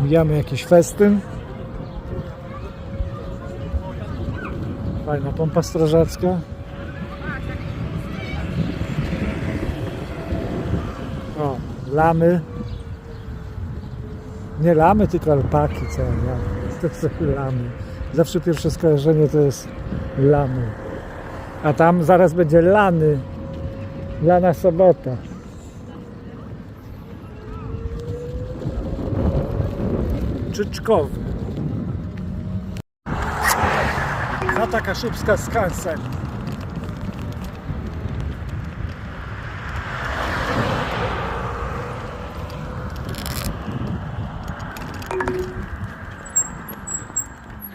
Mijamy jakiś festyn. Fajna pompa strażacka. O, lamy. Nie lamy, tylko alpaki całe. ja. To są lamy. Zawsze pierwsze skojarzenie to jest lamy. A tam zaraz będzie lany. Lana sobota. Czyczkowy. Chata Kaszubska z Skansen.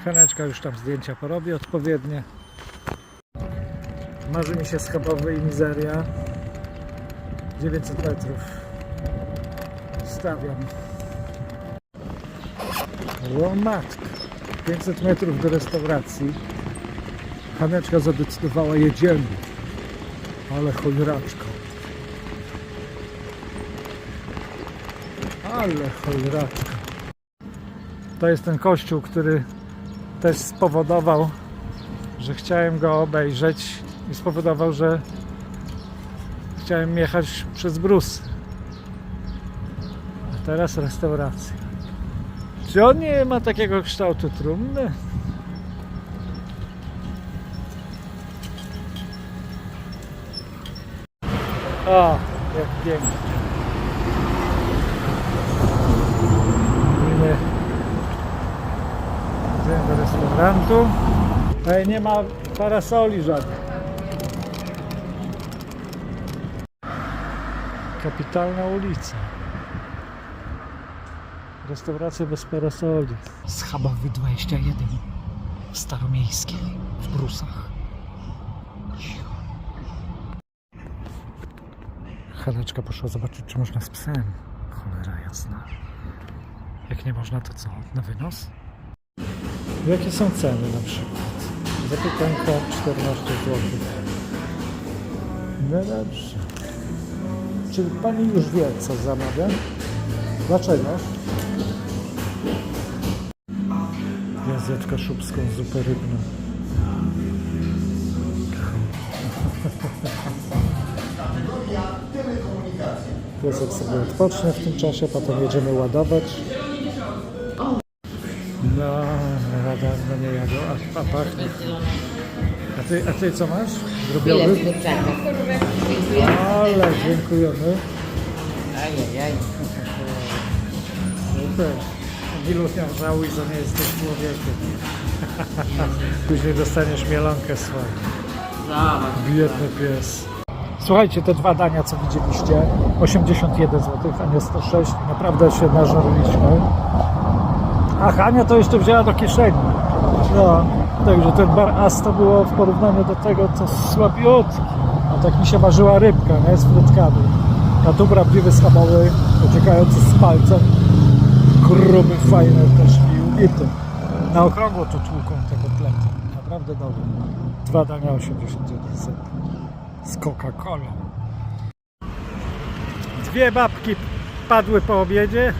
Haneczka już tam zdjęcia porobi odpowiednie. Marzy mi się schabowy i mizeria. 900 metrów. Stawiam. O matko. 500 metrów do restauracji. Haneczka zadecydowała, jedziemy. Ale chojraczka. Ale chojraczka. To jest ten kościół, który też spowodował, że chciałem go obejrzeć i spowodował, że chciałem jechać przez Brus. A teraz restauracja. Czy on nie ma takiego kształtu trumny? O, jak pięknie. Idziemy do restaurantu. Ej, nie ma parasoli żadnych. Kapitalna ulica. Restauracja bez parasoli. Schabowy 21 w Staromiejskiej w Brusach. Haneczka poszła zobaczyć, czy można z psem. Cholera jasna. Jak nie można, to co? Na wynos? Jakie są ceny na przykład? Zapiekanka 14 zł. No dobrze. Czy pani już wie, co zamawia? Dlaczego? Języczka szubską, zupę rybną. Piesek sobie odpocznie w tym czasie, potem jedziemy ładować. No, dawno nie jadł, a, a pachnie. A ty, a ty co masz? Drobiowy? z. Ale dziękujemy. Ajajaj. Super. Miluch ją żałuj, że nie jesteś człowiekiem. Później dostaniesz mielonkę swoją. Biedny pies. Słuchajcie, te dwa dania, co widzieliście, 81 zł, a nie 106. Naprawdę się nażarliśmy. A Hania to jeszcze wzięła do kieszeni. No, także ten bar As to było w porównaniu do tego, co słabiutki. A tak mi się marzyła rybka, nie? Z frytkami. A tu prawdziwy schabowy, uciekający z palcem. Gruby, fajny też i ubity. Na okrągło tu tłuką te kotlety. Naprawdę dobre. Dwa dania 81 zł. Z Coca-Colą. Dwie babki padły po obiedzie.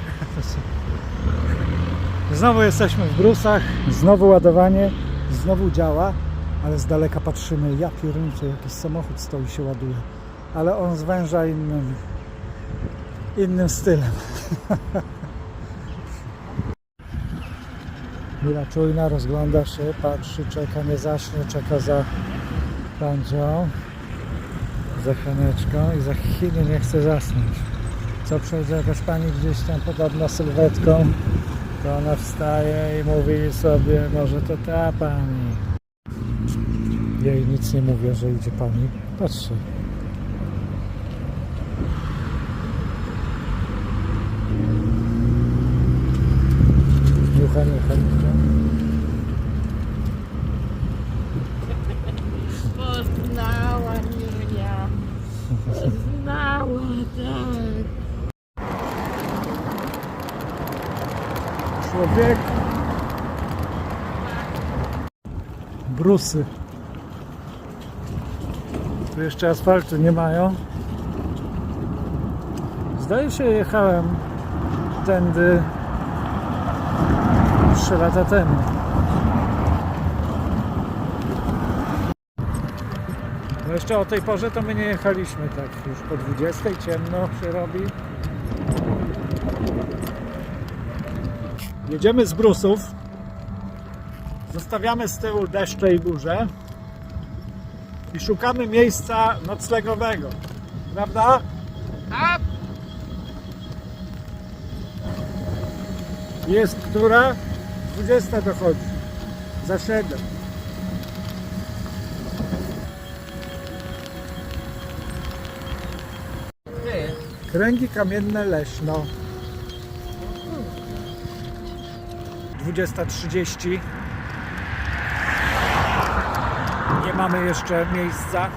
Znowu jesteśmy w Brusach, znowu ładowanie, znowu działa, ale z daleka patrzymy, ja pierniczę, jakiś samochód stoi się ładuje. Ale on zwęża innym, innym stylem. Mila czujna, rozgląda się, patrzy, czeka, nie zaśnie, czeka za pandzią, za chaneczką i za chwilę nie chce zasnąć. Co przejdzie jakaś pani gdzieś tam podobna sylwetką, to ona wstaje i mówi sobie, może to ta pani. Jej nic nie mówię, że idzie pani. Patrzcie. Niucha, niucha. Poznała mnie. Poznała, tak. Człowiek. Brusy. Tu jeszcze asfaltu nie mają. Zdaje się, jechałem tędy 3 lata temu. No jeszcze o tej porze to my nie jechaliśmy tak już po 20 ciemno się robi. Jedziemy z Brusów. Zostawiamy z tyłu deszcze i burze i szukamy miejsca noclegowego. Prawda? A, Jest która? 20 dochodzi. Za 7. gdzie jest? Kręgi kamienne Leśno. 20.30. Nie mamy jeszcze miejsca.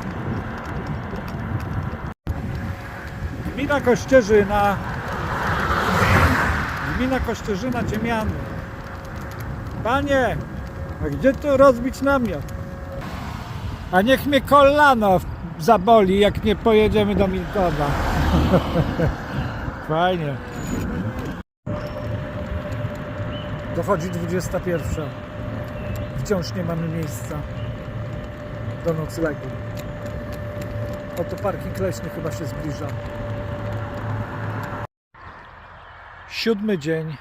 Gmina Kościerzyna. Gmina Kościerzyna Ciemiany. Panie, a gdzie tu rozbić namiot? A niech mnie kolano zaboli, jak nie pojedziemy do Milkowa. Fajnie. Dochodzi 21. Wciąż nie mamy miejsca do noclegu. Oto parking leśny chyba się zbliża. Siódmy dzień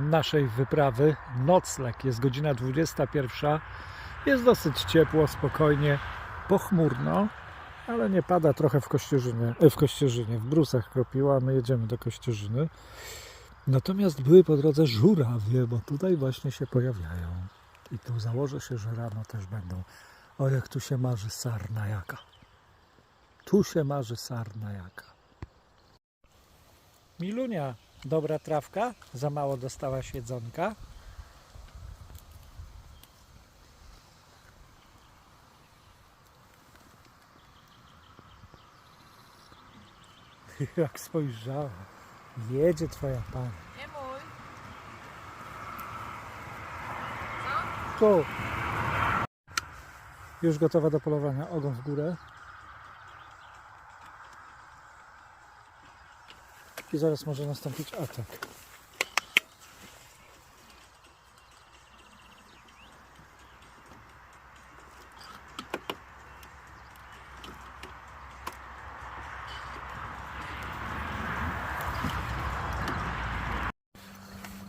naszej wyprawy. Nocleg. Jest godzina 21. Jest dosyć ciepło, spokojnie, pochmurno, ale nie pada trochę w Kościerzynie, e, w Kościerzynie, w Brusach kropiła, my jedziemy do Kościerzyny. Natomiast były po drodze żurawie, bo tutaj właśnie się pojawiają. I tu założę się, że rano też będą. O, jak tu się marzy sarna jaka. Tu się marzy sarna jaka. Milunia, dobra trawka? Za mało dostałaś jedzonka? Jak spojrzała. Jedzie twoja pani. Nie mój. Tu. Już gotowa do polowania. Ogon w górę. I zaraz może nastąpić atak.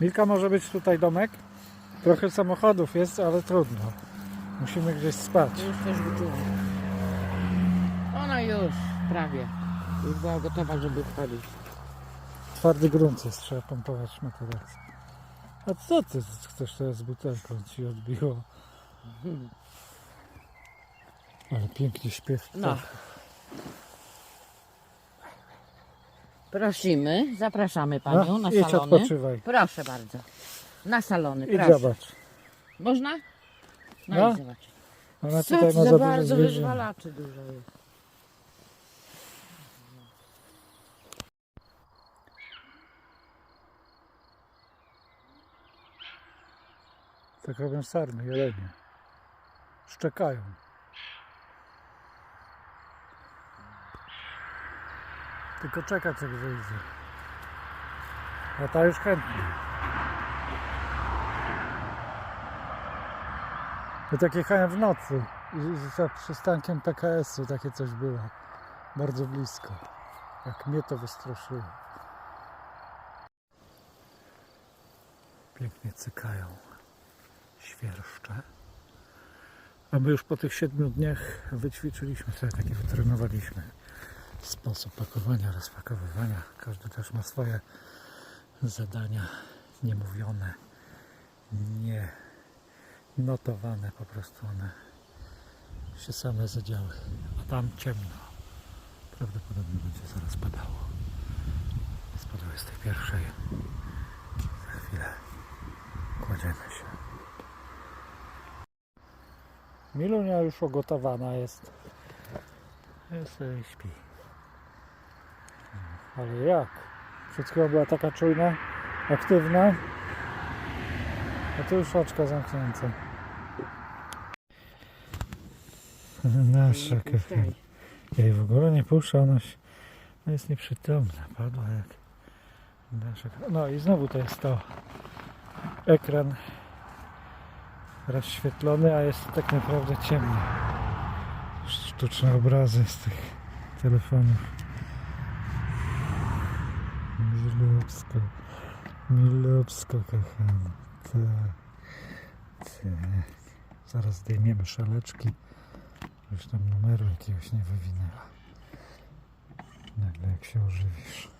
Milka może być tutaj domek? Trochę samochodów jest, ale trudno. Musimy gdzieś spać. Już też. Ona już, prawie. Już była gotowa, żeby wchodzić. Twardy grunt jest, trzeba pompować materac. A co ty chcesz teraz z butelką ci odbiło? Ale pięknie śpiew. No. Prosimy, zapraszamy panią No, na idź salony. odpoczywaj. Proszę bardzo. Na salony, I proszę. zobacz. Można? No, No. i zobacz. Ona Co tutaj ty ma za za dużo bardzo zwierząt. wyzwalaczy dużo jest. Tak robią sarny, jelenie. Szczekają. Tylko czekać jak wyjdzie. A ta już chętnie. Ja tak jechałem w nocy i za przystankiem PKS-u takie coś było. Bardzo blisko. Jak mnie to wystraszyło. Pięknie cykają świerszcze. A my już po tych siedmiu dniach wyćwiczyliśmy sobie, taki wytrenowaliśmy sposób pakowania, rozpakowywania. Każdy też ma swoje zadania niemówione, nie notowane, po prostu one się same zadziały. A tam ciemno. Prawdopodobnie będzie zaraz padało. Jest po 21. Za chwilę kładziemy się. Milunia już ugotowana jest. Ja sobie śpi. Ale jak? Chwilą była taka czujna, aktywna. A tu już oczka zamknięte. Nasza Kefir. Ja jej w ogóle nie puszczę, ona się, ona jest nieprzytomna. Padła jak Daszek. No i znowu to jest to ekran rozświetlony, a jest tak naprawdę ciemny. Sztuczne obrazy z tych telefonów. Milubsko, Milubsko kochana. Tak. Tak. Zaraz zdejmiemy szaleczki. Już tam numeru jakiegoś nie wywinęła. Nagle jak się ożywisz.